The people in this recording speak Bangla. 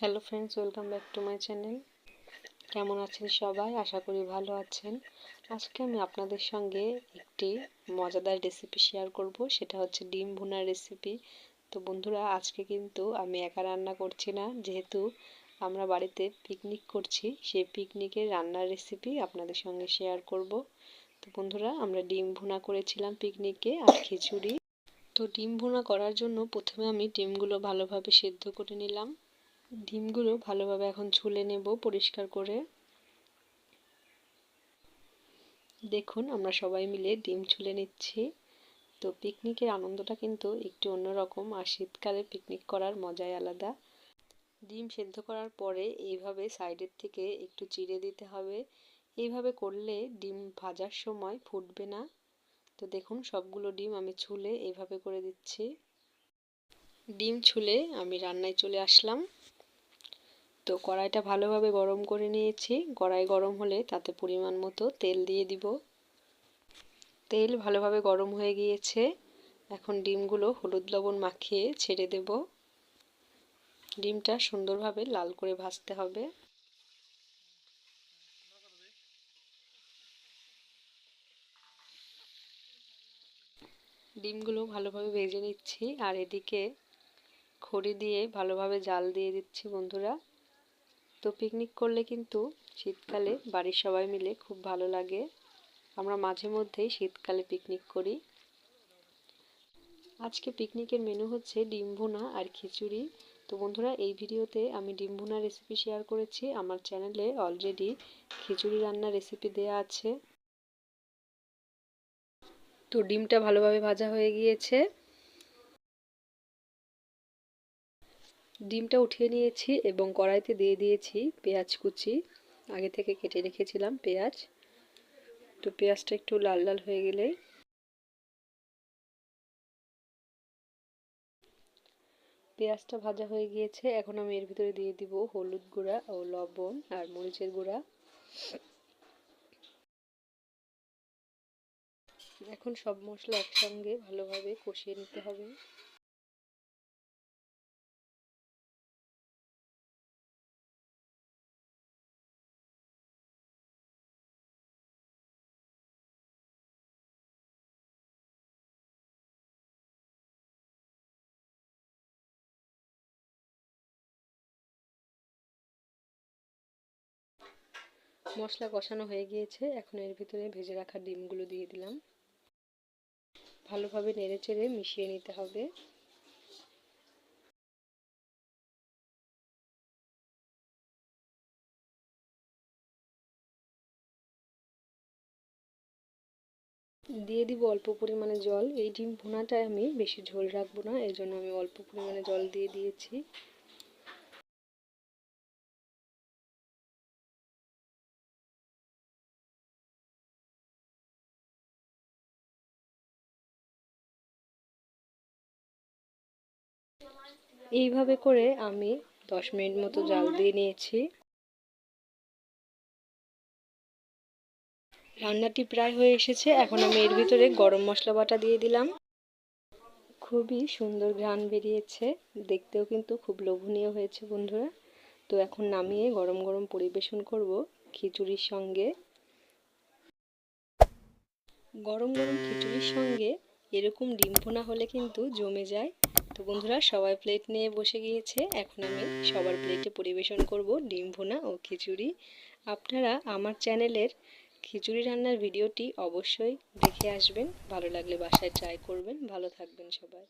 Hello friends welcome back to my channel কেমন আছেন সবাই? আশা করি ভালো আছেন। আজকে আমি আপনাদের সঙ্গে একটি মজাদার রেসিপি শেয়ার করব। সেটা হচ্ছে ডিম ভুনার রেসিপি তো বন্ধুরা, আজকে কিন্তু আমি একা রান্না করছি না। যেহেতু আমরা বাড়িতে পিকনিক করছি, সেই পিকনিকের রান্নার রেসিপি আপনাদের সঙ্গে শেয়ার করব। তো বন্ধুরা, আমরা ডিম ভুনা করেছিলাম পিকনিকে আর খিচুড়ি। তো ডিম ভুনা করার জন্য প্রথমে আমি ডিমগুলো ভালোভাবে সেদ্ধ করে নিলাম। ডিমগুলো ভালোভাবে এখন ছুলে নেব পরিষ্কার করে। দেখুন, আমরা সবাই মিলে ডিম ছুলে নিচ্ছি। তো পিকনিকের আনন্দটা কিন্তু একটু অন্যরকম, আর শীতকালে পিকনিক করার মজাই আলাদা। ডিম সেদ্ধ করার পরে এইভাবে সাইডের থেকে একটু চিড়ে দিতে হবে। এইভাবে করলে ডিম ভাজার সময় ফুটবে না। তো দেখুন, সবগুলো ডিম আমি ছুলে এইভাবে করে দিচ্ছি। ডিম ছুলে আমি রান্নায় চলে আসলাম। তো কড়াইটা ভালোভাবে গরম করে নিয়েছি। কড়াই গরম হলে তাতে পরিমাণ মতো তেল দিয়ে দিব। তেল ভালোভাবে গরম হয়ে গিয়েছে। এখন ডিমগুলো হলুদ লবণ মাখিয়ে ছেড়ে দেব। ডিমটা সুন্দরভাবে লাল করে ভাজতে হবে। ডিমগুলো ভালোভাবে ভেজে নিচ্ছি। আর এদিকে খড়ি দিয়ে ভালোভাবে জাল দিয়ে দিচ্ছি বন্ধুরা। তো পিকনিক করলে কিন্তু শীতকালে বাড়ির সবাই মিলে খুব ভালো লাগে। আমরা মাঝে মধ্যেই শীতকালে পিকনিক করি। আজকে পিকনিকের মেনু হচ্ছে ডিম ভুনা আর খিচুড়ি। তো বন্ধুরা, এই ভিডিওতে আমি ডিম ভুনা রেসিপি শেয়ার করেছি। আমার চ্যানেলে অলরেডি খিচুড়ি রান্নার রেসিপি দেয়া আছে। তো ডিমটা ভালোভাবে ভাজা হয়ে গিয়েছে। ডিমটা উঠিয়ে নিয়েছি এবং কড়াইতে দিয়ে দিয়েছি পেঁয়াজ কুচি। আগে থেকে কেটে রেখেছিলাম পেঁয়াজ। তো পেঁয়াজটা একটু লাল লাল হয়ে গেলে পেঁয়াজটা ভাজা হয়ে গিয়েছে। এখন আমি এর ভিতরে দিয়ে দিব হলুদ গুঁড়া ও লবণ আর মরিচের গুঁড়া। এখন সব মশলা একসঙ্গে ভালোভাবে কষিয়ে নিতে হবে। মশলা কষানো হয়ে গিয়েছে, এখন এর ভিতরে ভেজে রাখা ডিমগুলো দিয়ে দিলাম। ভালোভাবে নেড়ে চেড়ে মিশিয়ে নিতে হবে। দিয়ে দিব অল্প পরিমাণে জল। এই ডিম ভুনাটায় আমি বেশি ঝোল রাখব না এই জন্য আমি অল্প পরিমাণে জল দিয়ে দিয়েছি। এইভাবে করে আমি দশ মিনিট মতো জাল দিয়ে নিয়েছি। রান্নাটি প্রায় হয়ে এসেছে, এখন আমি এর ভিতরে গরম মশলা বাটা দিয়ে দিলাম। খুবই সুন্দর ঘ্রাণ বেরিয়েছে, দেখতেও কিন্তু খুব লোভনীয় হয়েছে বন্ধুরা। তো এখন নামিয়ে গরম গরম পরিবেশন করব খিচুড়ির সঙ্গে। গরম গরম খিচুড়ির সঙ্গে এরকম ডিম হলে কিন্তু জমে যায়। তো বন্ধুরা সবাই প্লেট নিয়ে বসে গিয়েছে। এখন আমি সবার প্লেটে পরিবেশন করব ডিম ভুনা ও খিচুড়ি। আপনারা আমার চ্যানেলের খিচুড়ি রান্নার ভিডিওটি অবশ্যই দেখে আসবেন। ভালো লাগলে বাসায় ট্রাই করবেন। ভালো থাকবেন সবাই।